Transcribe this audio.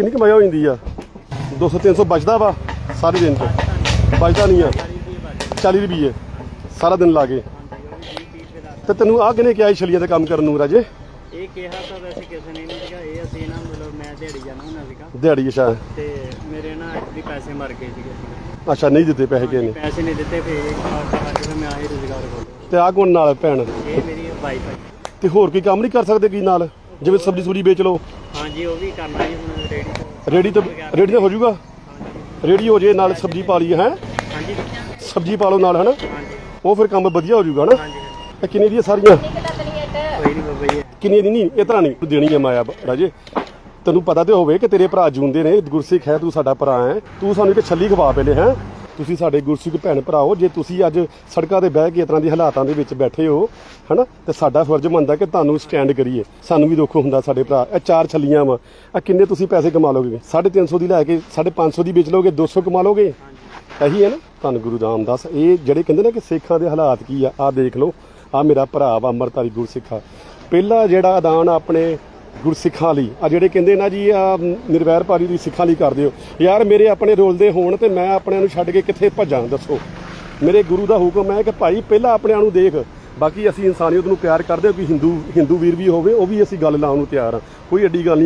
ਕਿੰਨੀ ਕਮਾਈ ਹੋ ਜਾਂਦੀ ਆ? 200 300 ਬਚਦਾ ਵਾ ਸਾਰੇ ਦਿਨ ਚ ਬਚਦਾ ਨਹੀਂ ਆ। 40 ਰੁਪਏ ਸਾਰਾ ਦਿਨ ਲਾ ਕੇ। ਤੇ ਤੈਨੂੰ ਆ ਕਿਨੇ ਕਿਹਾ ਛਲੀਆਂ ਤੇ ਕੰਮ ਕਰਨ ਨੂੰ ਰਾਜੇ? ਇਹ ਕਿਹਾ ਤਾਂ ਵੈਸੇ ਕਿਸੇ ਨੇ ਨਹੀਂ ਸੀਗਾ। ਇਹ ਅਸੀਂ ਨਾ ਮਤਲਬ ਮੈਂ ਦਿਹਾੜੀ ਜਾਣਾ ਹੁੰਦਾ ਸੀਗਾ। ਦਿਹਾੜੀ ਅੱਛਾ। ਤੇ ਮੇਰੇ ਨਾ ਐਕਚੁਅਲੀ ਪੈਸੇ ਮਰ ਗਏ ਸੀਗੇ। ਅੱਛਾ ਨਹੀਂ ਦਿੱਤੇ ਪੈਸੇ ਕਿਸੇ ਨੇ? ਪੈਸੇ ਨਹੀਂ ਦਿੱਤੇ ਫੇਰ ਇੱਕ ਵਾਰ ਤਾਂ ਕਰਕੇ ਫਿਰ ਮੈਂ ਆਹੀ ਰੁਜ਼ਗਾਰ ਖੋਲ੍ਹਿਆ। ਤੇ ਆ ਕੋਣ ਨਾਲ ਭੈਣ? ਇਹ ਮੇਰੀ ਵਾਈਫ ਹੈ ਤੇ ਹੋਰ ਕੋਈ ਕੰਮ ਨਹੀਂ ਕਰ ਸਕਦੇ ਕੀ ਨਾਲ? ਜਿਵੇਂ ਸਬਜ਼ੀ ਸੁਬਜ਼ੀ ਵੇਚ ਲਓ। ਹਾਂਜੀ ਉਹ ਵੀ ਕਰਨਾ ਜੀ ਹੁਣ ਰੇਡੀ ਤੋਂ। ਰੇੜੀ ਤੇ ਰੇੜੀ ਤੇ ਹੋ ਜਾਊਗਾ ਰੇੜੀ ਹੋ ਜੇ ਨਾਲ ਸਬਜ਼ੀ ਪਾ ਲਈ ਹੈ? ਹਾਂਜੀ। ਸਬਜ਼ੀ ਪਾ ਲਓ ਨਾਲ ਹਨਾ? ਹਾਂਜੀ। ਉਹ ਫਿਰ ਕੰਮ ਵਧੀਆ ਹੋ ਜਾਊਗਾ ਹਨਾ? ਹਾਂਜੀ ਇਹ ਕਿੰਨੀ ਦੀਆਂ ਸਾਰੀਆਂ? ਕੋਈ ਨਹੀਂ ਬਾਬਾ ਜੀ। ਕਿੰਨੀ ਦੀ ਨਹੀਂ ਇਹ ਤਰ੍ਹਾਂ ਨਹੀਂ ਤੂੰ ਦੇਣੀ ਹੈ ਮਾਇਆ ਰਾਜੇ। ਤੈਨੂੰ ਪਤਾ ਤੇ ਹੋਵੇ ਕਿ ਤੇਰੇ ਭਰਾ ਜੂੰਦੇ ਨੇ ਗੁਰਸਿੱਖ ਹੈ ਤੂੰ ਸਾਡਾ ਭਰਾ ਹੈ। ਤੂੰ ਸਾਨੂੰ ਇੱਕ ਛੱਲੀ ਖਵਾ ਪਹਿਲੇ ਹੈ? ਤੁਸੀਂ ਸਾਡੇ ਗੁਰਸਿੱਖ ਭੈਣ ਭਰਾਓ, ਜੇ ਤੁਸੀਂ ਅੱਜ ਸੜਕਾਂ ਤੇ ਬਹਿ ਕੇ ਇਸ ਤਰ੍ਹਾਂ ਦੀ ਹਾਲਾਤਾਂ ਦੇ ਵਿੱਚ ਬੈਠੇ ਹੋ, ਹਨਾ, ਤੇ ਸਾਡਾ ਫਰਜ਼ ਬਣਦਾ ਕਿ ਤੁਹਾਨੂੰ ਸਟੈਂਡ ਕਰੀਏ। ਸਾਨੂੰ ਵੀ ਦੁੱਖ ਹੁੰਦਾ ਸਾਡੇ ਭਰਾ। ਇਹ ਚਾਰ ਛੱਲੀਆਂ ਵਾ। ਆ ਕਿੰਨੇ ਤੁਸੀਂ ਪੈਸੇ ਕਮਾ ਲੋਗੇ 350 ਦੀ ਲੈ ਕੇ 550 ਦੀ ਵੇਚ ਲੋਗੇ 200 ਕਮਾ ਲੋਗੇ ਇਹੀ ਹੈ ਨਾ। ਧੰਨ ਗੁਰੂ ਰਾਮਦਾਸ। ਇਹ ਜਿਹੜੇ ਕਹਿੰਦੇ ਨੇ ਕਿ ਸਿੱਖਾਂ ਦੇ ਹਾਲਾਤ ਕੀ ਆ ਆ ਦੇਖ ਲਓ। ਆ ਮੇਰਾ ਭਰਾ ਵਾ, ਅੰਮ੍ਰਿਤਧਾਰੀ ਗੁਰਸਿੱਖਾ। ਪਹਿਲਾ ਜਿਹੜਾ ਅਦਾਨ ਆਪਣੇ ਗੁਰਸਿੱਖਾਂ ਲਈ। ਆ ਜਿਹੜੇ ਕਹਿੰਦੇ ਨਾ ਜੀ, ਆ ਨਿਰਵੈਰ ਪਾਰੀ ਦੀ ਸਿੱਖਾਂ ਲਈ ਕਰਦੇ ਹੋ। ਯਾਰ ਮੇਰੇ ਆਪਣੇ ਰੋਲ ਦੇ ਹੋਣ ਤੇ ਮੈਂ ਆਪਣਿਆਂ ਨੂੰ ਛੱਡ ਕੇ ਕਿੱਥੇ ਭੱਜਾਂ, ਦੱਸੋ। ਮੇਰੇ ਗੁਰੂ ਦਾ ਹੁਕਮ ਹੈ ਕਿ ਭਾਈ ਪਹਿਲਾਂ ਆਪਣਿਆਂ ਨੂੰ ਦੇਖ। ਬਾਕੀ ਅਸੀਂ ਇਨਸਾਨੀਅਤ ਨੂੰ ਪਿਆਰ ਕਰਦੇ ਹਾਂ ਕਿ ਹਿੰਦੂ ਹਿੰਦੂ ਵੀਰ ਵੀ ਹੋਵੇ, ਉਹ ਵੀ ਅਸੀਂ ਗੱਲ ਲਾਉਣ ਨੂੰ ਤਿਆਰ ਆ ਕੋਈ ਐਡੀ ਗੱਲ ਨਹੀਂ